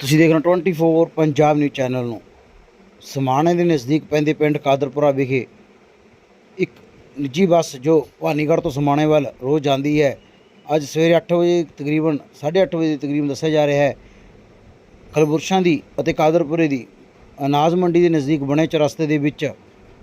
ਤੁਸੀਂ ਦੇਖ ਰਹੇ ਹੋ 24 ਪੰਜਾਬ ਨਿਊਜ਼ ਚੈਨਲ ਨੂੰ। ਸਮਾਣੇ ਦੇ ਨਜ਼ਦੀਕ ਪੈਂਦੇ ਪਿੰਡ ਕਾਦਰਪੁਰਾ ਵਿਖੇ ਇੱਕ ਨਿੱਜੀ ਬੱਸ ਜੋ ਭਾਨੀਗੜ੍ਹ ਤੋਂ ਸਮਾਣੇ ਵੱਲ ਰੋਜ਼ ਜਾਂਦੀ ਹੈ। ਅੱਜ ਸਵੇਰੇ 8 ਵਜੇ ਤਕਰੀਬਨ 8:30 ਵਜੇ ਤਕਰੀਬਨ ਦੱਸਿਆ ਜਾ ਰਿਹਾ ਹੈ। ਖਲਬੁਰਸ਼ਾਂ ਦੀ ਅਤੇ ਕਾਦਰਪੁਰੇ ਦੀ ਅਨਾਜ ਮੰਡੀ ਦੇ ਨਜ਼ਦੀਕ ਬਣੇ ਚਰਸਤੇ ਦੇ ਵਿੱਚ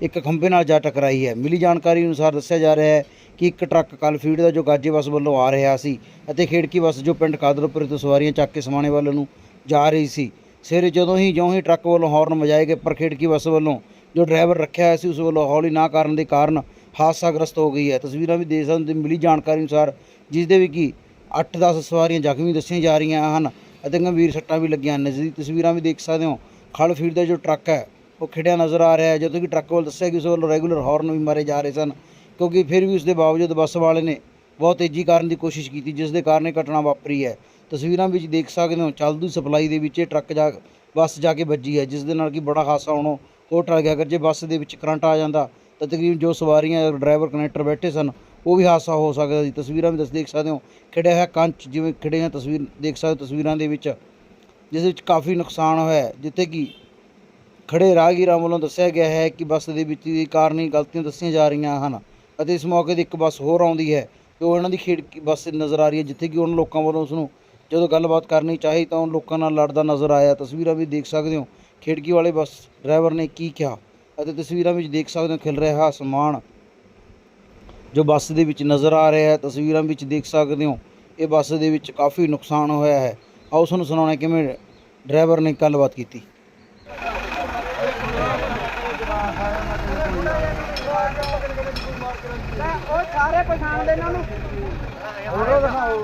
ਇੱਕ ਖੰਭੇ ਨਾਲ ਜਾ ਟਕਰਾਈ ਹੈ। ਮਿਲੀ ਜਾਣਕਾਰੀ ਅਨੁਸਾਰ ਦੱਸਿਆ ਜਾ ਰਿਹਾ ਹੈ ਕਿ ਇੱਕ ਟਰੱਕ ਕੱਲ ਫੀਡ ਦਾ ਜੋ ਗਾਜੇ ਬੱਸ ਵੱਲੋਂ ਆ ਰਿਹਾ ਸੀ ਅਤੇ ਖੇੜਕੀ ਬੱਸ ਜੋ ਪਿੰਡ ਕਾਦਰਪੁਰੇ ਤੋਂ ਸਵਾਰੀਆਂ ਚੱਕ ਕੇ ਸਮਾਣੇ ਵੱਲ ਨੂੰ ਜਾ ਰਹੀ ਸੀ। ਸਵੇਰੇ ਜਦੋਂ ਹੀ ਜਿਉਂ ਹੀ ਟਰੱਕ ਵੱਲੋਂ ਹਾਰਨ ਵਜਾਏ ਗਏ ਪਰ ਖੇੜਕੀ ਬੱਸ ਵੱਲੋਂ ਜੋ ਡਰਾਈਵਰ ਰੱਖਿਆ ਹੋਇਆ ਸੀ ਉਸ ਵੱਲੋਂ ਹੌਲੀ ਨਾ ਕਰਨ ਦੇ ਕਾਰਨ ਹਾਦਸਾਗ੍ਰਸਤ ਹੋ ਗਈ ਹੈ। ਤਸਵੀਰਾਂ ਵੀ ਦੇਖ ਸਕਦੇ ਹੋ, ਮਿਲੀ ਜਾਣਕਾਰੀ ਅਨੁਸਾਰ ਜਿਸ ਦੇ ਵਿੱਚ ਕਿ 8-10 ਸਵਾਰੀਆਂ ਜ਼ਖਮੀ ਦੱਸੀਆਂ ਜਾ ਰਹੀਆਂ ਹਨ ਅਤੇ ਗੰਭੀਰ ਸੱਟਾਂ ਵੀ ਲੱਗੀਆਂ ਹਨ। ਨਜ਼ਦੀਕ ਤਸਵੀਰਾਂ ਵੀ ਦੇਖ ਸਕਦੇ ਹੋ ਖਲ ਫੀਡ ਦਾ ਜੋ ਟਰੱਕ ਹੈ ਉਹ ਖਿੜਿਆ ਨਜ਼ਰ ਆ ਰਿਹਾ ਹੈ। ਜਦੋਂ ਕਿ ਟਰੱਕ ਵੱਲ ਦੱਸਿਆ ਕਿ ਉਸ ਵੱਲੋਂ ਰੈਗੂਲਰ ਹਾਰਨ ਵੀ ਮਾਰੇ ਜਾ ਰਹੇ ਸਨ ਕਿਉਂਕਿ ਫਿਰ ਵੀ ਉਸ ਦੇ ਬਾਵਜੂਦ ਬੱਸ ਵਾਲੇ ਨੇ ਬਹੁਤ ਤੇਜ਼ੀ ਕਰਨ ਦੀ ਕੋਸ਼ਿਸ਼ ਕੀਤੀ, ਜਿਸ ਦੇ ਕਾਰਨ ਇਹ ਘਟਨਾ ਵਾਪਰੀ ਹੈ। ਤਸਵੀਰਾਂ ਵਿੱਚ ਦੇਖ ਸਕਦੇ ਹੋ, ਚੱਲਦੀ ਸਪਲਾਈ ਦੇ ਵਿੱਚ ਇਹ ਟਰੱਕ ਜਾ, ਬੱਸ ਜਾ ਕੇ ਵੱਜੀ ਹੈ, ਜਿਸ ਦੇ ਨਾਲ ਕਿ ਬੜਾ ਹਾਦਸਾ ਹੋਣੋਂ ਉਹ ਟਲ ਗਿਆ। ਅਗਰ ਜੇ ਬੱਸ ਦੇ ਵਿੱਚ ਕਰੰਟ ਆ ਜਾਂਦਾ, ਤਾਂ ਤਕਰੀਬਨ ਜੋ ਸਵਾਰੀਆਂ ਡਰਾਈਵਰ ਕਨੈਕਟਰ ਬੈਠੇ ਸਨ, ਉਹ ਵੀ ਹਾਦਸਾ ਹੋ ਸਕਦਾ ਸੀ। ਤਸਵੀਰਾਂ ਵੀ ਤੁਸੀਂ ਦੇਖ ਸਕਦੇ ਹੋ ਖਿੜਿਆ ਹੋਇਆ ਕੰਚ, ਜਿਵੇਂ ਖਿੜੇ ਹੋਏ ਤਸਵੀਰ, ਦੇਖ ਸਕਦੇ ਹੋ ਤਸਵੀਰਾਂ ਦੇ ਵਿੱਚ, ਜਿਸ ਵਿੱਚ ਕਾਫੀ ਨੁਕਸਾਨ ਹੋਇਆ ਜਿੱਥੇ ਕਿ ਖੜੇ ਰਾਹਗੀਰਾਂ ਵੱਲੋਂ ਦੱਸਿਆ ਗਿਆ ਹੈ ਕਿ ਬੱਸ ਦੇ ਵਿੱਚ ਦੀ ਹੀ ਗਲਤੀਆਂ ਦੱਸੀਆਂ ਜਾ ਰਹੀਆਂ ਹਨ ਅਤੇ ਇਸ ਮੌਕੇ ਤੇ ਇੱਕ ਬੱਸ ਹੋਰ ਆਉਂਦੀ ਹੈ। ਕਿ ਉਹ ਇਹਨਾਂ ਦੀ ਖੇਡ ਬੱਸ ਨਜ਼ਰ ਆ ਰਹੀ ਹੈ, ਜਿੱਥੇ ਕਿ ਉਹਨਾਂ ਲੋਕਾਂ ਵੱਲੋਂ ਉਸ ਨੂੰ ਜਦੋਂ ਗੱਲਬਾਤ ਕਰਨੀ ਚਾਹੀ ਤਾਂ ਉਹ ਲੋਕਾਂ ਨਾਲ ਲੜਦਾ ਨਜ਼ਰ ਆਇਆ। ਤਸਵੀਰਾਂ ਵੀ ਦੇਖ ਸਕਦੇ ਹੋ ਖਿੜਕੀ ਵਾਲੇ ਬੱਸ ਡਰਾਈਵਰ ਨੇ ਕੀ ਕਿਹਾ ਅਤੇ ਤਸਵੀਰਾਂ ਵਿੱਚ ਦੇਖ ਸਕਦੇ ਹੋ ਖਿਲ ਰਿਹਾ ਸਮਾਨ ਜੋ ਬੱਸ ਦੇ ਵਿੱਚ ਨਜ਼ਰ ਆ ਰਿਹਾ ਹੈ। ਤਸਵੀਰਾਂ ਵਿੱਚ ਦੇਖ ਸਕਦੇ ਹੋ, ਇਹ ਬੱਸ ਦੇ ਵਿੱਚ ਕਾਫੀ ਨੁਕਸਾਨ ਹੋਇਆ ਹੈ। ਆਓ ਤੁਹਾਨੂੰ ਸੁਣਾਉਣਾ ਕਿਵੇਂ ਡਰਾਈਵਰ ਨੇ ਗੱਲਬਾਤ ਕੀਤੀ ਉਹ ਸਾਰੇ ਪਛਾਣਦੇ ਇਹਨਾਂ ਨੂੰ। ਫੋਟੋ ਦਿਖਾਓ।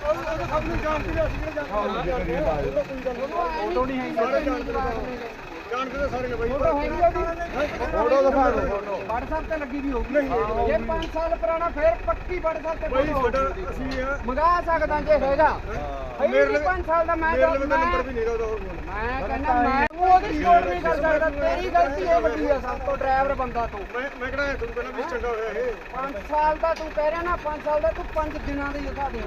ਫੋਟੋ ਸਭ ਨੂੰ ਜਾਣਦੇ ਨੇ। ਅਸੀਂ ਕਿਹੜਾ ਜਾਣਦੇ ਫੋਟੋ ਨਹੀਂ ਹੈ ਸਾਰੇ ਜਾਣਦੇ ਜਾਣਦੇ ਤਾਂ ਸਾਰੇ ਨੇ ਬਾਈ। ਫੋਟੋ ਹੈਗੀ ਉਹਦੀ। ਫੋਟੋ ਦਿਖਾ ਦਿਓ ਫੋਟੋ। WhatsApp ਤੇ ਲੱਗੀ ਵੀ ਹੋਊਗੀ। ਜੇ 5 ਸਾਲ ਪੁਰਾਣਾ ਫੇਰ ਪੱਕੀ WhatsApp ਤੇ ਫੋਟੋ ਅਸੀਂ ਮੰਗਾ ਸਕਦਾ ਜੇ ਹੈਗਾ। ਮੇਰੇ 5 ਸਾਲ ਦਾ ਮੈਂ ਮੇਰੇ ਤਾਂ ਲਈ ਤਾਂ ਨੰਬਰ ਵੀ ਨਹੀਂ ਹੈਗਾ ਉਹਦਾ ਹੋਰ ਕੋਲ ਮੈਂ ਕਹਿੰਦਾ ਮੈਂ ਉਹਦੀ ਸਪੋਰਟ ਨਹੀਂ ਕਰ ਸਕਦਾ। ਤੇਰੀ ਗਲਤੀ ਹੈ ਵੱਡੀ ਹੈ ਸਭ ਤੋਂ ਡਰਾਈਵਰ ਬੰਦਾ ਤੂੰ। ਮੈਂ ਮੈਂ ਕਿਹੜਾ ਤੁਹਾਨੂੰ ਪਹਿਲਾਂ ਵੀ ਚੰਗਾ ਹੋਇਆ ਇਹ। 5 ਸਾਲ ਦਾ ਤੂੰ ਕਹਿ ਰਿਹਾ ਨਾ 5 ਸਾਲ ਦਾ ਤੂੰ 5 ਦਿਨਾਂ ਦੇ ਦਿਖਾ ਦੇ।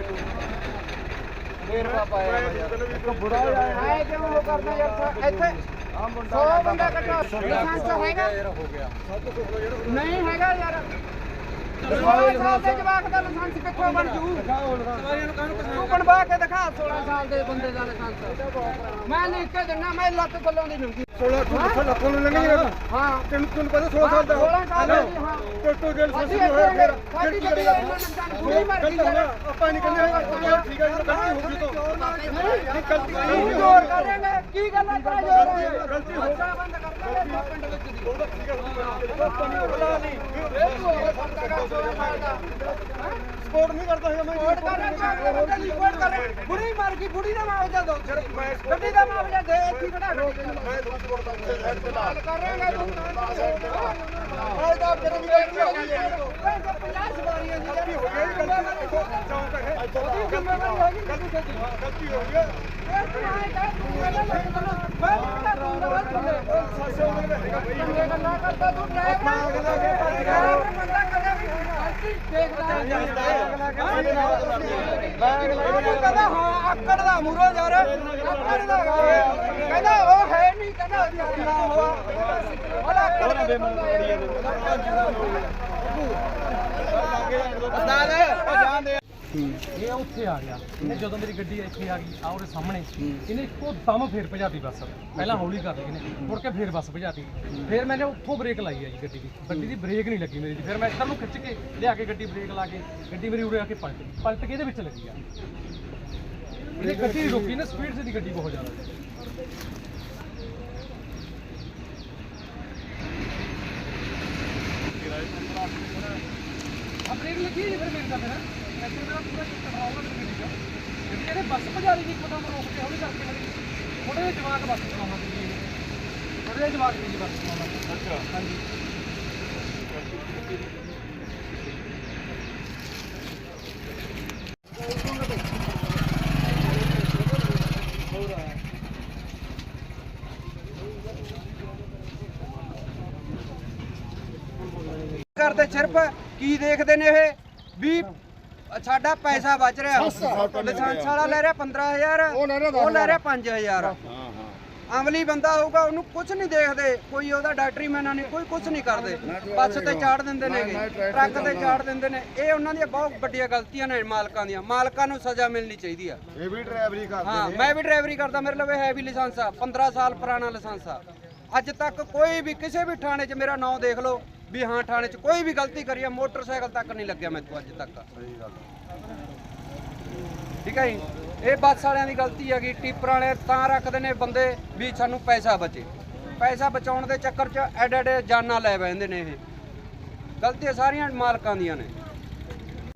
ਫੇਰ ਬਾਬਾ ਮੈਂ ਆਇਆ ਤੁਹਾਨੂੰ ਪਹਿਲਾਂ ਵੀ ਬੁੜਾ ਹੈ ਕਿਉਂ ਉਹ ਕਰਦਾ ਯਾਰ? ਸਾ- ਇੱਥੇ 100 ਬੰਦਾ ਕੱਢੋ ਲਾਇਸੈਂਸ ਹੈਗਾ। ਨਹੀਂ ਹੈਗਾ ਯਾਰ। 16 ਸਾਲ ਦੇ ਜਵਾਕ ਦਾ ਲਾਇਸੈਂਸ ਕਿੱਥੋਂ ਬਣ ਜੂ? ਤੂੰ ਬਣਵਾ ਕੇ ਦਿਖਾ 16 ਸਾਲ ਦੇ ਬੰਦੇ ਦਾ ਲਾਇਸੈਂਸ। ਮੈਂ ਲਿਖ ਕੇ ਦਿੰਦਾ ਮੈਂ ਲੱਤ ਗੱਲੋਂ ਦੀ ਲੰਗੀ 16 ਤੋਂ ਲੱਖੋਂ ਤੂੰ ਹਾਂ ਤੈਨੂੰ ਤੁਹਾਨੂੰ ਪਤਾ 16 ਸਾਲ ਦਾ 16 ਸਾਲ ਦਾ ਹਾਂ। ਟੋ ਟੋ ਜਲ ਸਾਡੀ ਸਸੀ ਹੋਇਆ ਫਿਰ ਸਾਡੀ ਫਿਰ ਗੱਡੀ ਕੀ ਦਾ ਇੰਨਾ ਨੁਕਸਾਨ ਪੂਰੀ ਮਰ ਗਈ ਕਰੇਗਾ। ਆਪਾਂ ਨਹੀਂ ਕਹਿੰਦੇ ਠੀਕ ਹੈ ਗਲਤੀ ਹੋ ਗਈ ਤਾਂ। ਨਹੀਂ ਗਲਤੀ ਤੂੰ ਜ਼ੋਰ ਕਰ ਮੈਂ ਕੀ ਗੱਲ ਹੈ ਤੇਰਾ ਜ਼ੋਰ? ਗਲਤੀ ਹੋ ਬੰਦ ਕਰ ਦੇ ਪਿੰਡ ਵਿੱਚ ਦੀ। ਠੀਕ ਹੈ ਸਪੋਰਟ ਨਹੀਂ ਕਰਦਾ ਹੈਗਾ ਮੈਂ ਕੋਟ ਕਰ ਰਿਹਾ ਬੰਦਾ ਦੀ ਕੋਟ ਕਰ ਰਿਹਾ ਬੁੜੀ ਮਰ ਗਈ ਬੁੜੀ ਦਾ ਮੁਆਵਜ਼ਾ ਦੋ ਗੱਡੀ ਦਾ ਮੁਆਵਜ਼ਾ ਦੇ ਇੱਥੇ ਖੜਾ ਗੱਡੀ ਦਾ ਮੈਂ ਤੁਹਾਨੂੰ ਸਪੋਰਟ ਕਰਦਾ ਸਾਈਡ ਤੇ ਲਾ ਕਰ ਰਿਹਾ ਤੂੰ ਆਹ ਦਾ ਫਿਰ ਵੀ ਗਲਤੀ ਹੋ ਗਈ ਹੈ 50 ਸਵਾਰੀਆਂ ਦੀ ਗਲਤੀ ਹੋ ਗਈ ਗਲਤੀ ਦੇਖੋ ਚੌਂਕ ਹੈ ਉਹਦੀ ਜ਼ਿੰਮੇਵਾਰੀ ਹੈਗੀ ਗਲਤੀ ਛੱਡੀ ਗਲਤੀ ਹੋ ਗਈ ਹੈ ਇਹ ਤੂੰ ਆਏ ਕਹਿ ਤੂੰ ਪਹਿਲਾਂ ਲੱਗ ਕਰੋ ਮੈਂ ਕਹਿੰਦਾ ਤੂੰ ਨਾ ਵੱਧ ਥੱਲੇ ਸਾਸੇ ਉਹਦੇ ਨਾਲ ਹੈਗਾ ਬਈ ਚੰਗੇ ਗੱਲਾਂ ਕਰਦਾ ਤੂੰ ਡਰਾਈਵਰ ਕਹਿੰਦਾ ਹਾਂ ਆਕੜ ਦਾ ਮੂਰੋ ਯਾਰ ਆਕੜ ਦਾ ਕਹਿੰਦਾ ਉਹ ਹੈ ਨਹੀਂ ਕਹਿੰਦਾ ਨਾ ਹੋਆ ਉਹਦਾ ਆਕੜ ਦਾ ਬੰਦਾ ਇਹ ਉੱਥੇ ਆ ਗਿਆ। ਇਹਨੇ ਜਦੋਂ ਮੇਰੀ ਗੱਡੀ ਇੱਥੇ ਆ ਗਈ, ਆ ਉਹਦੇ ਸਾਹਮਣੇ। ਇਹਨੇ ਇੱਕੋ ਦਮ ਫੇਰ ਭਜਾਤੀ ਬੱਸ। ਪਹਿਲਾਂ ਹੌਲੀ ਕਰ ਲਈ ਇਹਨੇ। ਮੁੜ ਕੇ ਫੇਰ ਬੱਸ ਭਜਾਤੀ। ਫੇਰ ਮੈंने ਉੱਥੋਂ ਬ੍ਰੇਕ ਲਾਈ ਆ ਜੀ ਗੱਡੀ ਦੀ। ਗੱਡੀ ਦੀ ਬ੍ਰੇਕ ਨਹੀਂ ਲੱਗੀ ਮੇਰੀ ਦੀ ਫਿਰ ਮੈਂ ਇੱਧਰ ਨੂੰ ਖਿੱਚ ਕੇ ਲਿਆ ਕੇ ਗੱਡੀ ਬ੍ਰੇਕ ਲਾ ਕੇ, ਗੱਡੀ ਮੇਰੀ ਉਰੇ ਆ ਕੇ ਪਲਟ ਗਈ। ਪਲਟ ਕੇ ਇਹਦੇ ਵਿੱਚ ਲੱਗੀ ਆ। ਇਹ ਗੱਡੀ ਨਹੀਂ ਨਾ ਸਪੀਡ ਸੀ ਦੀ ਗੱਡੀ ਬਹੁਤ ਜ਼ਿਆਦਾ ਆ ਲੱਗੀ ਜੀ ਫਿਰ ਮੇਰੇ ਤਾਂ ਫਿਰ। ਐਕਚੁਅਲੀ ਬੱਸ ਭਜਾ ਲਈ ਜੀ ਰੋਕ ਕੇ ਹੌਲੀ ਕਰਕੇ ਥੋੜੇ ਜਿਹੇ ਜਵਾਕ ਬੱਸ ਚਲਾਉਣਾ ਸੀ ਥੋੜੇ ਜਿਹੇ ਜਵਾਕ ਸੀ ਬੱਸ ਚਲਾਉਣਾ ਅੱਛਾ ਹਾਂਜੀ ਕਰਦੇ ਸਿਰਫ ਕੀ ਦੇਖਦੇ ਨੇ ਇਹ? ਵੀ ਸਾਡਾ ਪੈਸਾ ਬਚ ਰਿਹਾ। ਲਾਇਸੈਂਸ ਵਾਲਾ ਲੈ ਰਿਹਾ 15000 ਉਹ ਲੈ ਰਿਹਾ 5000 ਅਮਲੀ ਬੰਦਾ ਹੋਊਗਾ ਉਹਨੂੰ ਕੁਝ ਨਹੀਂ ਦੇਖਦੇ। ਕੋਈ ਉਹਦਾ ਡਾਕਟਰੀ ਮੈਨਾਂ ਨਹੀਂ ਕੋਈ ਕੁਝ ਨਹੀਂ ਕਰਦੇ। ਬੱਸ ਤੇ ਚਾੜ ਦਿੰਦੇ ਨੇਗੇ ਟਰੱਕ ਤੇ ਚਾੜ ਦਿੰਦੇ ਨੇ। ਇਹ ਉਹਨਾਂ ਦੀਆਂ ਬਹੁਤ ਵੱਡੀਆਂ ਗਲਤੀਆਂ ਨੇ ਮਾਲਕਾਂ ਦੀਆਂ। ਮਾਲਕਾਂ ਨੂੰ ਸਜ਼ਾ ਮਿਲਣੀ ਚਾਹੀਦੀ ਆ। ਇਹ ਵੀ ਡਰਾਈਵਰੀ ਕਰਦੇ ਹਾਂ ਮੈਂ ਵੀ ਡਰਾਈਵਰੀ ਕਰਦਾ। ਮੇਰੇ ਲਵੇ ਹੈ ਵੀ ਲਾਇਸੈਂਸ ਆ। 15 ਸਾਲ ਪੁਰਾਣਾ ਲਾਇਸੈਂਸ ਆ। ਅੱਜ ਤੱਕ ਕੋਈ ਵੀ ਕਿਸੇ ਵੀ ਥਾਣੇ 'ਚ ਮੇਰਾ ਨਾਮ ਦੇਖ ਲਓ। ਵੀ ਹਾਂ ਥਾਣੇ 'ਚ ਕੋਈ ਵੀ ਗਲਤੀ ਕਰੀ ਆ ਮੋਟਰਸਾਈਕਲ ਤੱਕ ਨਹੀਂ ਲੱਗਿਆ ਤੋਂ ਅੱਜ ਤੱਕ। ਠੀਕ ਹੈ ਜੀ? ਇਹ ਬੱਸ ਵਾਲਿਆਂ ਦੀ ਗਲਤੀ ਹੈਗੀ ਟਿੱਪਰ ਵਾਲੇ ਤਾਂ ਰੱਖਦੇ ਨੇ ਬੰਦੇ ਵੀ ਸਾਨੂੰ ਪੈਸਾ ਬਚੇ। ਪੈਸਾ ਬਚਾਉਣ ਦੇ ਚੱਕਰ 'ਚ ਐਡੇ ਐਡੇ ਜਾਨਾਂ ਲੈ ਬੈਂਦੇ ਨੇ ਇਹ। ਗਲਤੀਆਂ ਸਾਰੀਆਂ ਮਾਲਕਾਂ ਦੀਆਂ ਨੇ।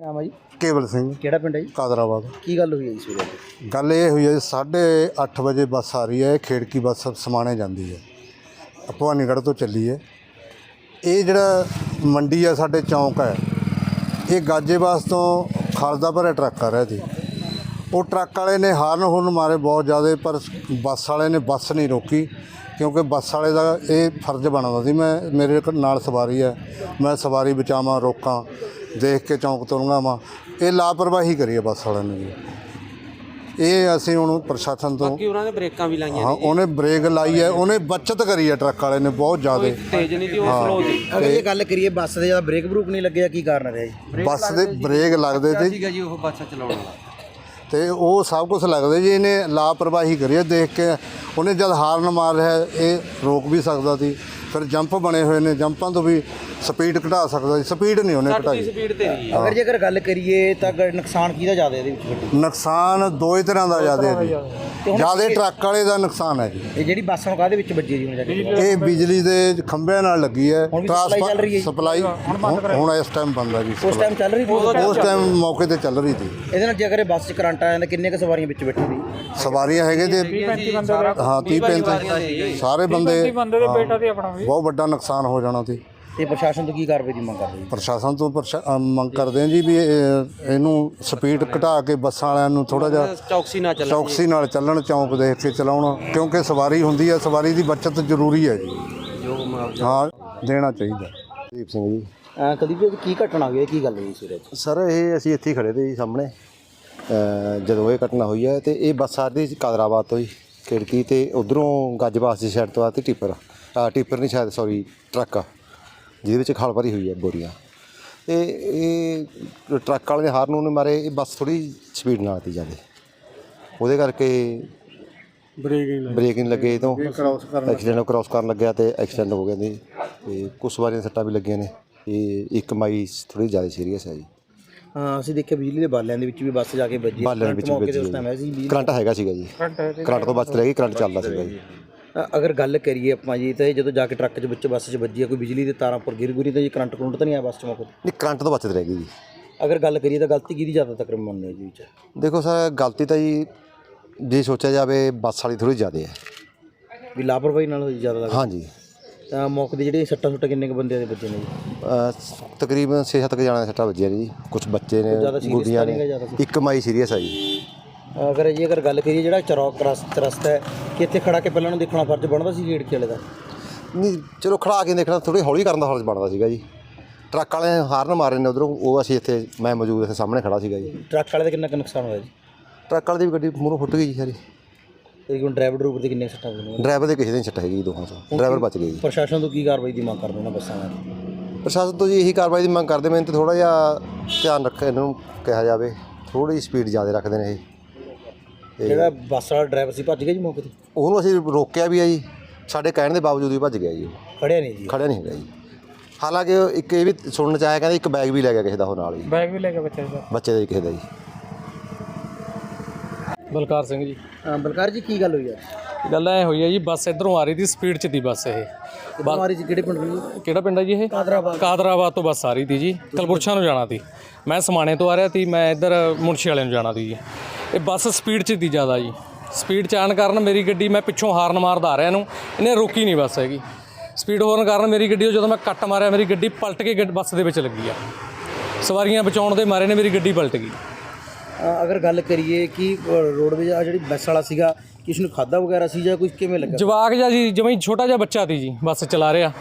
ਨਾਮ ਆ ਜੀ? ਕੇਵਲ ਸਿੰਘ। ਕਿਹੜਾ ਪਿੰਡ ਹੈ ਜੀ? ਕਾਦਰਾਬਾਦ। ਕੀ ਗੱਲ ਹੋਈ ਹੈ ਜੀ ਸਵੇਰੇ? ਗੱਲ ਇਹ ਹੋਈ ਹੈ ਜੀ, ਸਾਢੇ 8 ਵਜੇ ਬੱਸ ਆ ਰਹੀ ਹੈ ਇਹ ਖੇੜਕੀ ਬੱਸ ਸਮਾਣੇ ਜਾਂਦੀ ਹੈ। ਭਵਾਨੀਗੜ੍ਹ ਤੋਂ ਚੱਲੀ ਹੈ। ਇਹ ਜਿਹੜਾ ਮੰਡੀ ਹੈ ਸਾਡੇ ਚੌਂਕ ਹੈ ਇਹ ਗਾਜੇਬਾਸ ਤੋਂ ਖਾਲਦਾ ਭਰਿਆ ਟਰੱਕ ਆ ਰਿਹਾ ਜੀ। ਉਹ ਟਰੱਕ ਵਾਲੇ ਨੇ ਹਾਰਨ ਹੁਰਨ ਮਾਰੇ ਬਹੁਤ ਜ਼ਿਆਦਾ, ਪਰ ਬੱਸ ਵਾਲੇ ਨੇ ਬੱਸ ਨਹੀਂ ਰੋਕੀ, ਕਿਉਂਕਿ ਬੱਸ ਵਾਲੇ ਦਾ ਇਹ ਫਰਜ਼ ਬਣਦਾ ਸੀ। ਮੈਂ, ਮੇਰੇ ਨਾਲ ਸਵਾਰੀ ਹੈ ਮੈਂ ਸਵਾਰੀ ਬਚਾਵਾਂ, ਰੋਕਾਂ, ਦੇਖ ਕੇ ਚੌਂਕ ਤੋਂ ਲੰਘਾਵਾਂ ਇਹ ਲਾਪਰਵਾਹੀ ਕਰੀ ਹੈ ਬੱਸ ਵਾਲਿਆਂ ਨੇ ਜੀ। ਇਹ ਅਸੀਂ ਹੁਣ ਪ੍ਰਸ਼ਾਸਨ ਤੋਂ ਉਹਨਾਂ ਨੇ ਬ੍ਰੇਕਾਂ ਵੀ ਲਾਈਆਂ ਹਾਂ ਉਹਨੇ ਬ੍ਰੇਕ ਲਾਈ ਹੈ ਉਹਨੇ ਬੱਚਤ ਕਰੀ ਹੈ ਟਰੱਕ ਵਾਲੇ ਨੇ ਬਹੁਤ ਜ਼ਿਆਦਾ। ਤੇਜ਼ ਨਹੀਂ ਸੀ ਉਹ ਸਲੋ ਸੀ। ਅਗਰ ਇਹ ਗੱਲ ਕਰੀਏ ਬੱਸ ਦੇ ਜ਼ਿਆਦਾ ਬ੍ਰੇਕ ਬਰੂਕ ਨਹੀਂ ਲੱਗਿਆ ਕੀ ਕਾਰਨ ਰਿਹਾ ਜੀ? ਬੱਸ ਦੇ ਬ੍ਰੇਕ ਲੱਗਦੇ ਸੀ ਸੀਗਾ ਜੀ ਉਹ ਬੱਸ ਚਲਾਉਣ ਵਾਲਾ। ਤੇ ਉਹ ਸਭ ਕੁਝ ਲੱਗਦਾ ਜੀ ਇਹਨੇ ਲਾਪਰਵਾਹੀ ਕਰੀ ਹੈ ਦੇਖ ਕੇ। ਉਹਨੇ ਜਦ ਹਾਰਨ ਮਾਰ ਰਿਹਾ ਇਹ ਰੋਕ ਵੀ ਸਕਦਾ ਸੀ। ਫਿਰ ਜੰਪ ਬਣੇ ਹੋਏ ਨੇ ਜੰਪਾਂ ਤੋਂ ਵੀ ਸਪੀਡ ਘਟਾ ਸਕਦਾ ਸੀ ਸਪੀਡ ਨਹੀਂ ਉਹਨੇ ਘਟਾਈ। ਸਪੀਡ ਤੇ ਸੀ ਅਗਰ ਜੇਕਰ ਗੱਲ ਕਰੀਏ ਤਾਂ ਗ- ਨੁਕਸਾਨ ਕਿਹਦਾ ਜ਼ਿਆਦਾ ਇਹਦੇ ਵਿੱਚ ਨੁਕਸਾਨ ਦੋ ਹੀ ਤਰ੍ਹਾਂ ਦਾ ਜ਼ਿਆਦਾ ਹੈ ਜੀ। ਜ਼ਿਆਦਾ ਟਰੱਕ ਵਾਲੇ ਦਾ ਨੁਕਸਾਨ ਹੈ ਜੀ। ਇਹ ਜਿਹੜੀ ਬੱਸ ਨੂੰ ਕਾਹਦੇ ਵਿੱਚ ਵੱਜੀ ਜੀ ਹੁਣ ਜਾ ਕੇ? ਇਹ ਬਿਜਲੀ ਦੇ ਖੰਭਿਆਂ ਨਾਲ ਲੱਗੀ ਹੈ। ਹੁਣ ਵੀ supply ਚੱਲ ਰਹੀ ਹੈ ਜੀ? ਸਪਲਾਈ ਹੁਣ- ਇਸ ਟਾਈਮ ਬੰਦ ਹੈ ਜੀ ਉਸ ਟਾਈਮ ਚੱਲ ਰਹੀ ਸੀ? ਉਸ ਟਾਈਮ ਮੌਕੇ ਤੇ ਚੱਲ ਰਹੀ ਸੀ। ਇਹਦੇ ਨਾਲ ਜੇਕਰ ਇਹ ਬੱਸ 'ਚ ਕਰੰਟ ਆ ਜਾਂਦਾ ਕਿੰਨੇ ਕੁ ਸਵਾਰੀਆਂ ਵਿੱਚ ਬੈਠੀ ਸੀ? ਸਵਾਰੀਆਂ ਹੈਗੇ ਤੇ ਹਾਂ 30 35 ਸਾਰੇ ਬੰਦੇ ਬਹੁਤ ਵੱਡਾ ਨੁਕਸਾਨ ਹੋ ਜਾਣਾ ਸੀ। ਤੇ ਪ੍ਰਸ਼ਾਸਨ ਤੋਂ ਕੀ ਕਾਰਵਾਈ ਦੀ ਮੰਗ ਕਰਦੇ ਜੀ ਪ੍ਰਸ਼ਾਸਨ ਤੋਂ ਪ੍ਰਸ਼ਾ- ਅ, ਮੰਗ ਕਰਦੇ ਹਾਂ ਜੀ ਵੀ ਇਹ- ਇਹਨੂੰ ਸਪੀਡ ਘਟਾ ਕੇ ਬੱਸਾਂ ਵਾਲਿਆਂ ਨੂੰ ਥੋੜਾ ਜਿਹਾ ਚੌਕਸੀ ਨਾ ਚੱਲ ਚੌਕਸੀ ਨਾਲ ਚੱਲਣ ਚੌਂਕ ਦੇਖ ਕੇ ਚਲਾਉਣ ਕਿਉਂਕਿ ਸਵਾਰੀ ਹੁੰਦੀ ਹੈ ਸਵਾਰੀ ਦੀ ਬਚਤ ਜ਼ਰੂਰੀ ਹੈ ਜੀ। ਹਾਂ ਦੇਣਾ ਚਾਹੀਦਾ। ਦੀਪ ਸਿੰਘ ਜੀ। ਕਦੀ ਵੀ ਕੀ ਘਟਨਾ ਹੋਈ ਹੈ? ਕੀ ਗੱਲ ਹੋਈ ਸਵੇਰੇ ਸਰ ਇਹ ਅਸੀਂ ਇੱਥੇ ਹੀ ਖੜੇ ਤੇ ਜੀ ਸਾਹਮਣੇ। ਅ, ਜਦੋਂ ਇਹ ਘਟਨਾ ਹੋਈ ਹੈ ਤੇ ਇਹ ਬੱਸ ਆ ਰਹੀ ਸੀ ਕਾਦਰਾਬਾਦ ਤੋਂ ਜੀ ਖਿੜਕੀ ਤੇ ਉਧਰੋਂ ਗੱਜਬਾਸ ਦੀ ਸਾਈਡ ਤੋਂ ਆ ਤੇ ਟਿੱਪਰ ਆ। ਟਿੱਪਰ ਨਹੀਂ ਸ਼ਾਇਦ ਸੌਰੀ ਟਰੱਕ ਆ, ਜਿਹਦੇ ਵਿੱਚ ਖਾਲ ਭਰੀ ਹੋਈ ਹੈ ਬੋਰੀਆਂ। ਤੇ ਇਹ ਟਰੱਕ ਵਾਲੇ ਨੇ ਹਾਰਨ ਉਹਨੇ ਮਾਰੇ ਇਹ ਬੱਸ ਥੋੜੀ ਸਪੀਡ ਨਾਲ ਆਤੀ ਜਾਂਦੇ ਉਹਦੇ ਕਰਕੇ ਬ੍ਰੇਕ ਨਹੀਂ ਲੱਗੇ ਤੋਂ। ਐਕਸੀਡੈਂਟ ਕ੍ਰਾਸ ਕਰਨ ਲੱਗਿਆ ਤੇ ਐਕਸੀਡੈਂਟ ਹੋ ਗਿਆ ਜੀ। ਤੇ ਕੁਝ ਵਾਰੀਆਂ ਸੱਟਾਂ ਵੀ ਲੱਗੀਆਂ ਨੇ। ਇਹ ਇੱਕ ਮਾਈ ਥੋੜੀ ਜ਼ਿਆਦਾ ਸੀਰੀਅਸ ਹੈ ਜੀ। ਹਾਂ ਅਸੀਂ ਦੇਖਿਆ ਬਿਜਲੀ ਦੇ ਬਾਲਿਆਂ ਦੇ ਵਿੱਚ ਵੀ ਬੱਸ ਜਾ ਕੇ ਵੱਜੀ। ਹੈ। ਬਾਲਣ ਵਿੱਚ ਮੌਕੇ ਤੇ ਵਿੱਚ ਉਸ ਟਾਈਮ ਸੀ ਬਿਜਲੀ ਕਰੰਟ ਹੈਗਾ ਸੀਗਾ ਜੀ। ਕਰੰਟ ਤੋਂ ਬਚਤ ਰਹਿ ਗਈ ਕਰੰਟ ਚੱਲਦਾ ਸੀਗਾ ਜੀ। ਅਗਰ ਗੱਲ ਕਰੀਏ ਆਪਾਂ ਜੀ ਤਾਂ ਜਦੋਂ ਜਾ ਕੇ ਟਰੱਕ 'ਚ ਵਿੱਚ ਬੱਸ 'ਚ ਵੱਜੀ ਕੋਈ ਬਿਜਲੀ ਦੇ ਤਾਰਾਂ ਉੱਪਰ ਗਿਰ ਗੁਰੀ ਤਾਂ ਜੀ ਕਰੰਟ ਕਰੰਟ ਤਾਂ ਨਹੀਂ ਆਇਆ ਬੱਸ 'ਚ ਮੌਕੇ ਤੇ? ਨਹੀਂ ਕਰੰਟ ਤੋਂ ਬਚਤ ਰਹਿ ਗਈ ਜੀ। ਅਗਰ ਗੱਲ ਕਰੀਏ ਤਾਂ ਗਲਤੀ ਕਿਹਦੀ ਜ਼ਿਆਦਾ ਤੱਕ ਮੰਨਦੇ ਹੋ ਜੀ ਵਿੱਚ? ਦੇਖੋ ਸਰ ਗਲਤੀ ਤਾਂ ਜੀ ਜੇ ਸੋਚਿਆ ਜਾਵੇ ਬੱਸ ਵਾਲੀ ਥੋੜੀ ਜ਼ਿਆਦਾ ਹੈ। ਵੀ ਲਾਪਰਵਾਹੀ ਨਾਲ ਹੋਈ ਜ਼ਿਆਦਾ ਲੱਗਦਾ? ਹਾਂਜੀ ਤਾਂ ਮੌਕੇ ਦੇ ਜਿਹੜੇ ਸੱਟਾਂ ਸੁੱਟਾਂ ਕਿੰਨੇ ਕੁ ਬੰਦਿਆਂ ਦੇ ਵੱਜੇ ਨੇ ਜੀ? ਅਹ ਤਕਰੀਬਨ 6-7 ਕੁ ਜਾਣਿਆਂ ਦੇ ਸੱਟਾਂ ਵੱਜੀਆਂ ਨੇ ਜੀ। ਕੁਝ ਬੱਚੇ ਨੇ ਜ਼ਿਆਦਾ serious ਗੁੱਡੀਆਂ ਤਾਂ ਨਹੀਂ ਗਾ, ਨੇ ਇੱਕ ਮਾਈ ਸੀਰੀਅਸ ਹੈ ਜੀ। ਅਗਰ ਜੀ ਅਗਰ ਗੱਲ ਕਰੀਏ ਜਿਹੜਾ ਚੌਕ ਰਸਤਾ ਰਸਤਾ ਹੈ ਕਿ ਇੱਥੇ ਖੜਾ ਕੇ ਪਹਿਲਾਂ ਨੂੰ ਦੇਖਣਾ ਫਰਜ਼ ਬਣਦਾ ਸੀ ਗੇੜ ਵਾਲੇ ਦਾ? ਨਹੀਂ ਚਲੋ ਖੜਾ ਕੇ ਦੇਖਣਾ ਥੋੜੀ ਹੌਲੀ ਕਰਨ ਦਾ ਫਰਜ਼ ਬਣਦਾ ਸੀਗਾ ਜੀ। ਟਰੱਕ ਵਾਲੇ ਹਾਰਨ ਮਾਰੇ ਨੇ ਉਧਰੋਂ ਉਹ ਅਸੀਂ ਇੱਥੇ ਮੈਂ ਮੌਜੂਦ ਇੱਥੇ ਸਾਹਮਣੇ ਖੜਾ ਸੀਗਾ ਜੀ। ਟਰੱਕ ਵਾਲੇ ਦਾ ਕਿੰਨਾ ਕੁ ਨੁਕਸਾਨ ਹੋਇਆ ਜੀ? ਟਰੱਕ ਵਾਲੇ ਦੀ ਵੀ ਗੱਡੀ ਮੂਹਰੋਂ ਫੁੱਟ ਗਈ ਜੀ ਸਾਰੀ। ਤੇ ਹੁਣ ਡਰਾਈਵਰ ਡਰੂਵਰ ਦੇ ਕਿੰਨੇ ਸੱਟਾਂ ਹੋਈਆਂ ਡਰਾਈਵਰ ਦੇ ਕਿਸੇ ਦੇ ਸੱਟ ਹੈਗੀ ਦੋਹਾਂ ਤੋਂ। ਡਰਾਈਵਰ ਬਚ ਗਏ ਜੀ। ਪ੍ਰਸ਼ਾਸਨ ਤੋਂ ਕੀ ਕਾਰਵਾਈ ਦੀ ਮੰਗ ਕਰਦੇ ਉਹਨਾਂ ਬੱਸਾਂ ਨਾਲ ਪ੍ਰਸ਼ਾਸਨ ਤੋਂ ਜੀ ਇਹੀ ਕਾਰਵਾਈ ਦੀ ਮੰਗ ਕਰਦੇ ਮੈਂ ਤੇ ਥੋੜਾ ਜਿਹਾ ਧਿਆਨ ਰੱਖ ਇਹਨਾਂ ਨੂੰ ਕਿਹਾ ਜਾਵੇ। ਥੋੜੀ ਸਪੀਡ ਜ਼ਿਆਦਾ ਰੱਖਦੇ ਨੇ ਇਹ। ਜਿਹੜਾ ਬੱਸ ਵਾਲਾ ਡਰਾਈਵਰ ਸੀ ਭੱਜ ਗਿਆ ਜੀ ਮੌਕੇ ਤੇ? ਉਹਨੂੰ ਅਸੀਂ ਰੋਕਿਆ ਵੀ ਆ ਜੀ। ਸਾਡੇ ਕਹਿਣ ਦੇ ਬਾਵਜੂਦ ਵੀ ਭੱਜ ਗਿਆ ਜੀ ਉਹ। ਖੜਿਆ ਨਹੀਂ ਜੀ ਖੜਿਆ ਨਹੀਂ ਹੈਗਾ ਜੀ। ਹਾਲਾਂਕਿ ਉਹ ਇੱਕ ਇਹ ਵੀ ਸੁਣਨ ਚ ਆਇਆ ਕਹਿੰਦਾ ਇੱਕ ਬੈਗ ਵੀ ਲੈ ਗਿਆ ਕਿਸੇ ਦਾ ਉਹ ਨਾਲ ਜੀ ਬੈਗ ਵੀ ਲੈ ਕੇ ਬੱਚੇ ਦਾ। ਬੱਚੇ ਦਾ ਜੀ ਕਿਸੇ ਦਾ ਜੀ। ਬਲਕਾਰ ਸਿੰਘ ਜੀ। ਹਾਂ ਬਲਕਾਰ ਜੀ ਕੀ ਗੱਲ ਹੋਈ ਹੈ ਗੱਲ ਐ ਹੋਈ ਹੈ ਜੀ ਬੱਸ ਇਧਰੋਂ ਆ ਰਹੀ ਸੀ ਸਪੀਡ 'ਚ ਦੀ ਬੱਸ ਇਹ। ਬਿਮਾਰੀ ਜੀ ਕਿਹੜੇ ਪਿੰਡ ਦੀ? ਕਿਹੜਾ ਪਿੰਡ ਹੈ ਜੀ ਇਹ? ਕਾਦਰਾਬਾਦ। ਕਾਦਰਾਬਾਦ ਤੋਂ ਬੱਸ ਆ ਰਹੀ ਸੀ ਜੀ। ਕਲਪੁਰਛਾ ਨੂੰ ਜਾਣਾ ਸੀ ਮੈਂ ਸਮਾਣੇ ਤੋਂ ਆ ਰਿਹਾ ਸੀ ਮੈਂ ਇੱਧਰ ਮੁਨਸ਼ੀ ਵਾਲੇ ਨੂੰ ਜਾਣਾ ਸੀ ਜੀ। ਇਹ ਬੱਸ ਸਪੀਡ 'ਚ ਦੀ ਜ਼ਿਆਦਾ ਜੀ। ਸਪੀਡ 'ਚ ਆਉਣ ਕਾਰਨ ਮੇਰੀ ਗੱਡੀ ਮੈਂ ਪਿੱਛੋਂ ਹਾਰਨ ਮਾਰਦਾ ਆ ਰਿਹਾ ਇਹਨੂੰ। ਇਹਨੇ ਰੋਕੀ ਨਹੀਂ ਬੱਸ ਹੈਗੀ। ਸਪੀਡ ਹੋਣ ਕਾਰਨ ਮੇਰੀ ਗੱਡੀ ਜਦੋਂ ਮੈਂ ਕੱਟ ਮਾਰਿਆ ਮੇਰੀ ਗੱਡੀ ਪਲਟ ਕੇ ਬੱਸ ਦੇ ਵਿੱਚ ਲੱਗੀ ਆ। ਸਵਾਰੀਆਂ ਬਚਾਉਣ ਦੇ ਮਾਰੇ ਨੇ ਮੇਰੀ ਗੱਡੀ ਪਲਟ ਗਈ। ਅਗਰ ਗੱਲ ਕਰੀਏ ਕਿ ਰੋਡਵੇਜ ਆ ਜਿਹੜੀ ਬੱਸ ਵਾਲਾ ਸੀਗਾ ਕਿਸ ਨੂੰ ਖਾਦਾ ਵਗੈਰਾ ਸੀ ਜਾਂ ਕੁਝ ਕਿਵੇਂ ਲੱਗਾ? ਜਵਾਕ ਜਿਹਾ ਜੀ ਜਮਾਂ ਹੀ ਛੋਟਾ ਜਿਹਾ ਬੱਚਾ ਸੀ ਜੀ ਬੱਸ ਚਲਾ ਰਿਹਾ।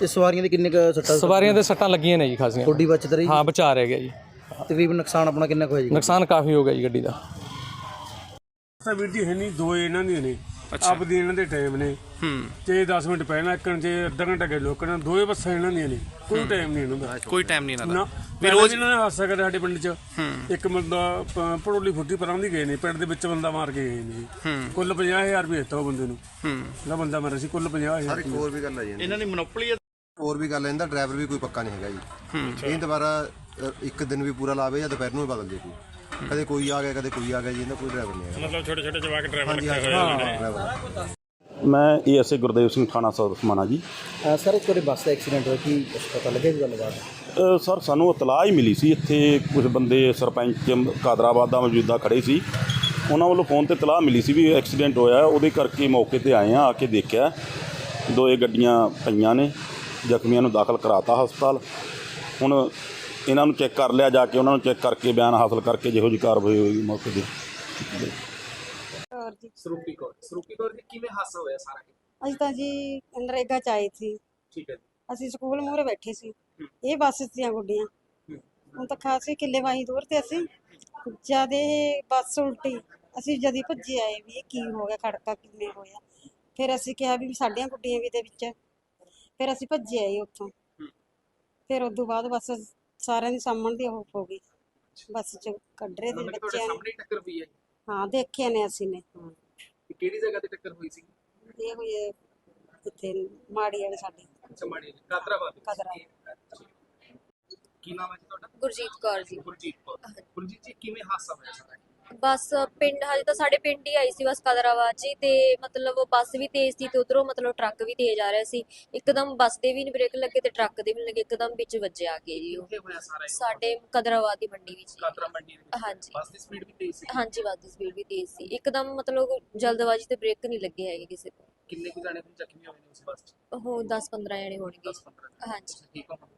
ਤੇ ਸਵਾਰੀਆਂ ਦੇ ਕਿੰਨੇ ਕੁ ਸੱਟਾਂ ਸਵਾਰੀਆਂ ਦੇ ਸੱਟਾਂ ਲੱਗੀਆਂ ਨੇ ਜੀ ਖਾਸੀਆਂ। ਥੋੜੀ ਬਚਤ ਰਹੀ? ਹਾਂ ਬਚਾ ਰਹਿ ਗਿਆ ਜੀ। ਤਕਰੀਬਨ ਨੁਕਸਾਨ ਆਪਣਾ ਕਿੰਨਾ ਕੁ ਹੋਇਆ ਜੀ? ਨੁਕਸਾਨ ਕਾਫੀ ਹੋ ਗਿਆ ਜੀ ਗੱਡੀ ਦਾ। ਤਾਂ ਵੀਰ ਜੀ ਹੈ ਨਹੀਂ ਦੋ ਇਹਨਾਂ ਦੀਆਂ ਨੇ। ਆਪਦੀ ਇਹਨਾਂ ਦੇ ਟਾਈਮ ਨੇ। ਤੇ 10 ਮਿੰਟ ਪਹਿਲਾਂ ਇੱਕਣ ਤੇ ਅੱਧਾ ਘੰਟਾ ਗਏ ਲੋਕਾਂ ਦੋਏ ਬੱਸਾਂ ਇਹਨਾਂ ਦੀਆਂ ਨੇ। ਕੋਈ ਟਾਈਮ ਨਹੀਂ ਇਹਨਾਂ ਦਾ। ਕੋਈ ਟਾਈਮ ਨਹੀਂ ਇਹਨਾਂ ਦਾ। ਨਾ ਵੀ ਰੋਜ਼ ਇਹਨਾਂ ਨੇ ਹਾਸਾ ਕਰਿਆ ਸਾਡੇ ਪਿੰਡ 'ਚ ਇੱਕ ਬੰਦਾ ਪ- ਭੜੋਲੀ ਫੁੱਟੀ ਪਰਾਂ ਦੀ ਗਏ ਨੇ ਪਿੰਡ ਦੇ ਵਿੱਚ ਬੰਦਾ ਮਾਰ ਕੇ ਗਏ ਨੇ। ਜੀ। ਕੁੱਲ 50000 ਰੁਪਏ ਦਿੱਤਾ ਉਹ ਬੰਦੇ ਨੂੰ। ਜਿਹੜਾ ਬੰਦਾ ਮਰਿਆ ਸੀ ਕੁੱਲ 50000 ਇੱਕ ਹੋਰ ਵੀ ਗੱਲ ਆ ਜੀ। ਇਹਨਾਂ ਦੀ ਮੋਨੋਪੋਲੀ ਹੋਰ ਵੀ ਗੱਲ ਹੈ ਇਹਦਾ ਡਰਾਈਵਰ ਵੀ ਕੋਈ ਪੱਕਾ ਨਹੀਂ ਹੈਗਾ ਜੀ। ਇਹ ਦੁਬਾਰਾ ਅ, ਇੱਕ ਦਿਨ ਵੀ ਪੂਰਾ ਲਾਵੇ ਜਾਂ ਦੁਪਹਿਰ ਨੂੰ ਵੀ ਬਦਲ ਜੇ ਕੋਈ। ਕਦੇ ਕੋਈ ਆ ਗਿਆ ਕਦੇ ਕੋਈ ਆ ਗਿਆ ਜੀ ਇਹਦਾ ਕੋਈ ਡਰਾਈਵਰ ਨਹੀਂ ਹੈਗਾ। ਮਤਲਬ ਛੋਟੇ ਛੋਟੇ ਜਵਾਕ ਡਰਾਈਵਰ ਹਾਂਜੀ ਹਾਂ ਡਰਾਈਵਰ ਮੈਂ ਏਐਸਏ ਗੁਰਦੇਵ ਸਿੰਘ ਥਾਣਾ ਸਦਰ ਸਮਾਣਾ ਜੀ। ਸਰ ਇੱਕ ਤੁਹਾਡੇ ਬੱਸ ਦਾ ਐਕਸੀਡੈਂਟ ਹੋਇਆ ਕੀ ਕੁਛ ਪਤਾ ਲੱਗਿਆ ਜੀ ਗੱਲਬਾਤ? ਅ, ਸਰ ਸਾਨੂੰ ਇਤਲਾਹ ਹੀ ਮਿਲੀ ਸੀ ਇੱਥੇ ਕੁਝ ਬੰਦੇ ਸਰਪੰਚ ਕਾਦਰਾਬਾਦ ਦਾ ਮੌਜੂਦਾ ਖੜੇ ਸੀ। ਉਹਨਾਂ ਵੱਲੋਂ ਫੋਨ ਤੇ ਇਤਲਾਹ ਮਿਲੀ ਸੀ ਵੀ ਐਕਸੀਡੈਂਟ ਹੋਇਆ ਹੈ। ਉਹਦੇ ਕਰਕੇ ਮੌਕੇ ਤੇ ਆਏ ਆ ਆ ਕੇ ਦੇਖਿਆ। ਦੋਏ ਗੱਡੀਆਂ ਪਈਆਂ ਨੇ ਜ਼ਖਮੀਆਂ ਨੂੰ ਦਾਖਲ ਕਰਾਤਾ ਹਸਪਤਾਲ। ਹੁਣ ਇਹਨਾਂ ਨੂੰ ਚੈੱਕ ਕਰ ਲਿਆ ਜਾ ਕੇ ਉਹਨਾਂ ਨੂੰ ਚੈੱਕ ਕਰਕੇ ਬਿਆਨ ਹਾਸਲ ਕਰਕੇ ਜਿਹੋ ਜਿਹੀ ਕਾਰਵਾਈ ਹੋਏਗੀ ਮੌਕੇ ਤੇ। ਸਰੂਪੀ ਕੌਰ ਸਰੂਪੀ ਕੌਰ ਜੀ ਕਿਵੇਂ ਹਾਸਾ ਹੋਇਆ ਸਾਰਾ ਅਸੀਂ ਤਾਂ ਜੀ ਨਰੇਗਾ ਚ ਆਏ ਸੀ। ਠੀਕ ਹੈ ਅਸੀਂ ਸਕੂਲ ਮੂਹਰੇ ਬੈਠੇ ਸੀ। ਇਹ ਬੱਸ ਦੀਆਂ ਗੁੱਡੀਆਂ। ਹੁਣ ਤਾਂ ਖਾਸੀ ਕਿੱਲੇ ਵਾਹੀ ਦੂਰ ਤੇ ਅਸੀਂ ਜਦ ਇਹ ਬੱਸ ਉਲਟੀ ਅਸੀਂ ਜਦੀ ਭੱਜੇ ਆਏ ਵੀ ਇਹ ਕੀ ਹੋ ਗਿਆ ਖੜਕਾ ਕਿਵੇਂ ਹੋਇਆ ਫਿਰ ਅਸੀਂ ਕਿਹਾ ਵੀ ਸਾਡੀਆਂ ਗੁੱਡੀਆਂ ਵੀ ਦੇ ਵਿੱਚ। ਫਿਰ ਅਸੀਂ ਭੱਜੇ ਆਏ ਉੱਥੋਂ। ਫਿਰ ਉਸ ਤੋਂ ਬਾਅਦ ਬੱਸ ਸਾਰਿਆਂ ਦੀ ਸਾਹਮਣ ਦੀ ਉਹ ਹੋ ਗਈ। ਬੱਸ ਚ ਕੱਢ ਰਹੇ ਸੀ ਤੁਹਾਡੇ ਬੱਚਿਆਂ ਨੂੰ। ਸਾਹਮਣੇ ਹੀ ਟੱਕਰ ਹੋਈ ਹੈ ਹਾਂ ਦੇਖਿਆ ਨੇ ਅਸੀਂ ਨੇ। ਕਿਹੜੀ ਜਗ੍ਹਾ ਤੇ ਟੱਕਰ ਹੋਈ ਸੀ? ਇਹ ਹੋਈ ਹੈ ਇੱਥੇ ਮਾੜੀ ਵਾਲੇ ਸਾਡੇ। ਕਦਰਾ ਕੀ ਨਾਮ ਹੈ ਜੀ ਤੁਹਾਡਾ? ਗੁਰਜੀਤ ਕੌਰ ਜੀ। ਗੁਰਜੀਤ ਕੌਰ। ਗੁਰਜੀਤ ਜੀ ਕਿਵੇਂ ਹਾਸਾ ਹੋਇਆ ਸਾਰਾ ਬੱਸ ਪਿੰਡ ਹਜੇ ਤਾਂ ਸਾਡੇ ਪਿੰਡ ਹੀ ਆਈ ਸੀ ਬਸ ਕਦਰਾਬਾਦ ਜੀ ਤੇ ਮਤਲਬ ਉਹ ਬੱਸ ਵੀ ਤੇਜ਼ ਸੀ ਤੇ ਉਧਰੋਂ ਮਤਲਬ ਟਰੱਕ ਵੀ ਤੇਜ਼ ਆ ਰਿਹਾ ਸੀ। ਇੱਕਦਮ ਬੱਸ ਦੇ ਵੀ ਨਹੀਂ ਬ੍ਰੇਕ ਲੱਗੇ ਤੇ ਟਰੱਕ ਦੇ ਵੀ ਨੀ ਲੱਗੇ ਇੱਕਦਮ ਵਿੱਚ ਵੱਜਿਆ ਆ ਕੇ ਜੀ ਉਹ। ਕਿੱਥੇ ਹੋਇਆ ਸਾਰਾ ਇਹ? ਸਾਡੇ ਕਦਰਾਬਾਦ ਦੀ ਮੰਡੀ ਵਿੱਚ ਜੀ। ਕਾਦਰਾ ਮੰਡੀ ਦੇ ਵਿੱਚ। ਹਾਂਜੀ। ਬੱਸ ਦੀ ਸਪੀਡ ਵੀ ਤੇਜ਼ ਸੀ? ਹਾਂਜੀ ਬੱਸ ਦੀ ਸਪੀਡ ਵੀ ਤੇਜ਼ ਸੀ। ਇੱਕਦਮ ਮਤਲਬ ਜਲਦਬਾਜ਼ੀ ਤੇ ਬ੍ਰੇਕ ਨਹੀਂ ਲੱਗੇ ਹੈਗੇ ਕਿਸੇ ਦੇ ਕਿੰਨੇ ਕੁ ਜਾਣੇ ਹੁਣ ਜ਼ਖਮੀ ਹੋਏ ਨੇ ਉਸ ਬੱਸ 'ਚ? ਉਹ 10 15 ਜਣੇ ਹੋਣਗੇ। 10 15 ਹਾਂਜੀ।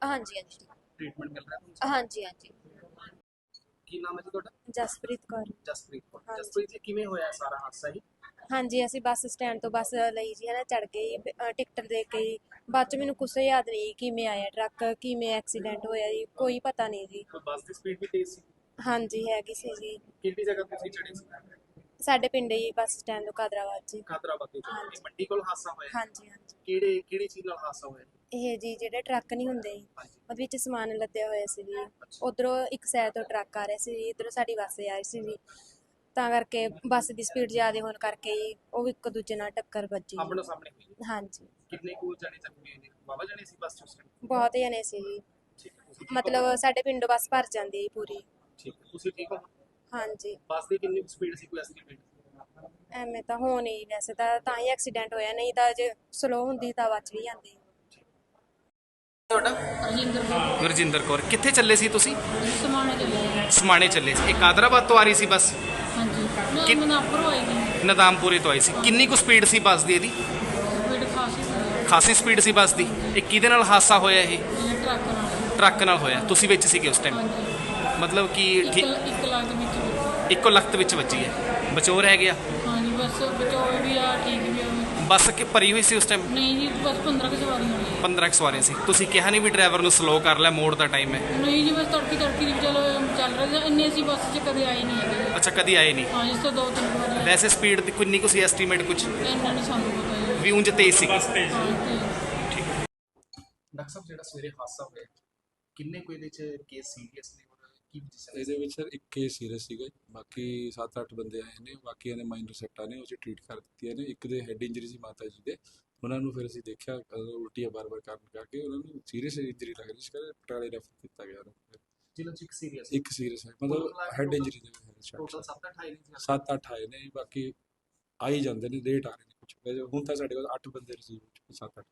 ਹਾਂਜੀ ਹਾਂਜੀ ਟ੍ਰੀਟਮੈਂਟ ਮਿਲ ਰਿਹਾ ਹੁਣ? ਹਾਂਜੀ ਹਾਂਜੀ। ਕੀ ਨਾਮ ਹੈ ਜੀ ਤੁਹਾਡਾ? ਜਸਪ੍ਰੀਤ ਕੌਰ। ਜਸਪ੍ਰੀਤ ਕੌਰ। ਹਾਂਜੀ। ਜਸਪ੍ਰੀਤ ਜੀ ਕਿਵੇਂ ਹੋਇਆ ਸਾਰਾ ਹਾਦਸਾ ਜੀ? ਹਾਂਜੀ ਅਸੀਂ ਬੱਸ ਸਟੈਂਡ ਤੋਂ ਬੱਸ ਲਈ ਜੀ ਹਨਾ ਚੜ ਗਏ ਜੀ, ਟਿਕਟ ਦੇ ਕੇ ਜੀ। ਬਾਅਦ ਚ ਮੈਨੂੰ ਕੁਛ ਯਾਦ ਨਹੀਂ ਕਿਵੇਂ ਆਇਆ ਟਰੱਕ ਕਿਵੇਂ ਐਕਸੀਡੈਂਟ ਹੋਇਆ ਜੀ ਕੋਈ ਪਤਾ ਨਹੀਂ ਜੀ। ਕੋਈ ਬੱਸ ਦੀ ਸਪੀਡ ਵੀ ਤੇਜ਼ ਸੀ? ਹਾਂਜੀ ਹੈਗੀ ਸੀ ਜੀ। ਕਿੰਨੀ ਜਗ੍ਹਾ ਤੁਸੀਂ ਚੜੇ ਸੀ? ਸਾਡੇ ਪਿੰਡ ਹੀ ਬੱਸ ਸਟੈਂਡ ਤੋਂ ਕਾਦਰਾਬਾਦ ਜੀ। ਕਾਦਰਾਬਾਦ ਦੇ ਹਾਂਜੀ। ਇਹ ਮੰਡੀ ਕੋਲ ਹਾਦਸਾ ਹੋਇਆ? ਹਾਂਜੀ ਹਾਂਜੀ। ਕਿਹੜੇ ਕਿਹੜੀ ਚੀਜ਼ ਨਾਲ ਹਾਦਸਾ ਹੋਇਆ? ਇਹ ਜੀ ਜਿਹੜੇ ਟਰੱਕ ਨਹੀਂ ਹੁੰਦੇ ਉਹਦੇ ਵਿੱਚ ਸਮਾਨ ਲੱਦਿਆ ਹੋਇਆ ਸੀ ਜੀ। ਉਧਰੋਂ ਇੱਕ ਸਾਈਡ ਤੋਂ ਟਰੱਕ ਆ ਰਿਹਾ ਸੀ ਜੀ ਇਧਰੋਂ ਸਾਡੀ ਬੱਸ ਆ ਰਹੀ ਸੀ ਜੀ। ਤਾਂ ਕਰਕੇ ਬੱਸ ਦੀ ਸਪੀਡ ਜ਼ਿਆਦਾ ਹੋਣ ਕਰਕੇ ਜੀ ਉਹ ਇੱਕ ਦੂਜੇ ਨਾਲ ਟੱਕਰ ਵੱਜੀ। ਆਪਣਾ ਸਾਹਮਣੇ ਹੋਈ ਹਾਂਜੀ। ਕਿੰਨੇ ਕੁ ਜਾਣੇ ਹੋਏ ਨੇ? ਬਾਬਾ ਜਾਣੇ ਸੀ ਬੱਸ ਉਸ time? ਬਹੁਤ ਜਣੇ ਸੀ ਜੀ। ਠੀਕ ਹੈ ਤੁਸੀਂ ਠੀਕ ਹੋ? ਮਤਲਬ ਸਾਡੇ ਪਿੰਡੋਂ ਬੱਸ ਭਰ ਜਾਂਦੀ ਹੈ ਜੀ ਪੂਰੀ। ਠੀਕ ਹੈ ਤੁਸੀਂ ਠੀਕ ਹੋ? ਹਾਂਜੀ। ਬੱਸ ਦੀ ਕਿੰਨੀ ਸਪੀਡ ਸੀ ਕੋਈ ਐਸਟੀਮੇਟ ਐਵੇਂ ਤਾਂ ਹੋ ਨਹੀਂ ਵੈਸੇ ਤਾਂ ਤਾਂ ਹੀ ਐਕਸੀਡੈਂਟ ਹੋਇਆ ਨਹੀਂ ਤਾਂ ਜੇ ਸਲੋ ਹੁੰਦੀ ਤਾਂ ਬਚ ਵੀ ਜਾਂਦੀ। ਤੁਹਾਡਾ? ਗੁਰਜਿੰਦਰ ਕੌਰ। ਕਿੱਥੇ ਚੱਲੇ ਸੀ ਤੁਸੀਂ? ਸਮਾਣੇ ਚੱਲੇ ਸੀ। ਇਹ ਕਾਦਰਾਬਾਦ ਤੋਂ ਆ ਰਹੀ ਸੀ ਬੱਸ? ਹਾਂਜੀ। ਕਿ- ਮਨਾਪੁਰ ਆਈ ਨਹੀਂ ਨਦਾਮਪੁਰੇ ਤੋਂ ਆਈ ਸੀ। ਕਿੰਨੀ ਕੁ ਸਪੀਡ ਸੀ ਬੱਸ ਦੀ ਇਹਦੀ? ਬੇਟ ਖਾਸੀ ਸੀ। ਖਾਸੀ ਸਪੀਡ ਸੀ ਬੱਸ ਦੀ। ਇਹ ਕਿਹਦੇ ਨਾਲ ਹਾਦਸਾ ਹੋਇਆ ਇਹ? ਇਹ ਟਰੱਕ ਨਾਲ। ਟਰੱਕ ਨਾਲ ਹੋਇਆ। ਤੁਸੀਂ ਵਿੱਚ ਸੀਗੇ ਉਸ ਟਾਈਮ ਮਤਲਬ ਕਿ ਇੱਕ ਠੀਕ ਇੱਕ ਲੱਖ ਦੇ ਵਿੱਚ। ਇੱਕੋ ਲਖਤ ਵਿੱਚ ਵੱਜੀ ਹੈ। ਬਚੋ ਰਹਿ ਗਿਆ। ਹਾਂਜੀ ਬਸ ਬਚਾਓ ਵੀ ਆ ਠੀਕ ਵੀ ਆ। ਬੱਸ ਕਿ ਭਰੀ ਹੋਈ ਸੀ ਉਸ ਟਾਈਮ ਨਹੀਂ ਜੀ ਬਸ 15 ਕੁ ਸਵਾਰੀਆਂ ਨੇ 15 ਕੁ ਸਵਾਰੀਆਂ ਸੀ। ਤੁਸੀਂ ਕਿਹਾ ਨਹੀਂ ਵੀ ਡਰਾਈਵਰ ਨੂੰ ਸਲੋ ਕਰ ਲੈ ਮੋੜ ਦਾ ਟਾਈਮ ਹੈ। ਨਹੀਂ ਜੀ ਬਸ ਤੜਕੀ ਤੜਕੀ ਦੀ ਚੱਲ ਚੱਲ ਰਿਹਾ ਸੀ ਇੰਨੇ ਅਸੀਂ ਬੱਸ 'ਚ ਕਦੇ ਆਏ ਨਹੀਂ ਹੈਗੇ। ਅੱਛਾ ਕਦੀ ਆਏ ਨਹੀਂ? ਹਾਂ ਇਸ ਤੋਂ ਦੋ ਤਿੰਨ ਵਾਰੀ। ਵੈਸੇ ਸਪੀਡ ਦੀ ਕਿੰਨੀ ਕੁ ਸੀ ਐਸਟੀਮੇਟ ਕੁਝ ਇੰਨਾ ਨਹੀਂ ਸਾਨੂੰ ਪਤਾ ਜੀ ਵੀ ਉਂਝ ਤੇਜ਼ ਸੀ। ਹਾਂ ਤੇ ਡਾਕਟਰ ਸਾਹਿਬ ਜਿਹੜਾ ਸਵੇਰੇ ਹਾਦਸਾ ਹੋਇਆ ਕਿੰਨੇ ਕੋਈ ਇਹਦੇ 'ਚ ਕੇਸ ਸੀਰੀਅਸ ਨੇ? ਇਹਦੇ ਵਿੱਚ ਸਰ ਇੱਕ ਕੇਸ ਸੀਰੀਅਸ ਸੀਗਾ ਜੀ। ਬਾਕੀ 7-8 ਬੰਦੇ ਆਏ ਨੇ ਬਾਕੀਆਂ ਨੇ ਮਾਈਨਰ ਸੱਟਾਂ ਨੇ ਉਹ 'ਚ ਟ੍ਰੀਟ ਕਰ ਦਿੱਤੀਆਂ ਨੇ ਇੱਕ ਦੇ ਹੈਡ ਇੰਜਰੀ ਸੀ ਮਾਤਾ ਜੀ ਦੇ। ਉਹਨਾਂ ਨੂੰ ਫਿਰ ਅਸੀਂ ਦੇਖਿਆ ਅਹ ਉਲਟੀਆਂ ਬਾਰ-ਬਾਰ ਕਰਨ ਕਰਕੇ ਉਹਨਾਂ ਨੂੰ ਸੀਰੀਅਸ ਇੰਜਰੀ ਲੱਗ ਰਹੀ ਸੀ ਕਰਕੇ ਪਟਿਆਲੇ ਰੈਫਰ ਕੀਤਾ ਗਿਆ ਉਹਨੂੰ। ਫਿਰ। ਜਿਹਨਾਂ 'ਚ ਇੱਕ ਸੀਰੀਅਸ ਇੱਕ ਸੀਰੀਅਸ ਹੈ ਮਤਲਬ ਹੈਡ ਇੰਜਰੀ ਦੇ ਟੋਟਲ 7 8 ਆਏ ਨੇ 7-8 ਆਏ ਨੇ ਬਾਕੀ ਆ ਹੀ ਜਾਂਦੇ ਨੇ ਲੇਟ ਆ ਰਹੇ ਨੇ ਕੁਝ ਹੁਣ ਤਾਂ ਸਾਡੇ ਕੋਲ 8 ਬੰਦੇ ਰਿਸੀਵ ਹੋ ਚੁੱਕੇ 7-8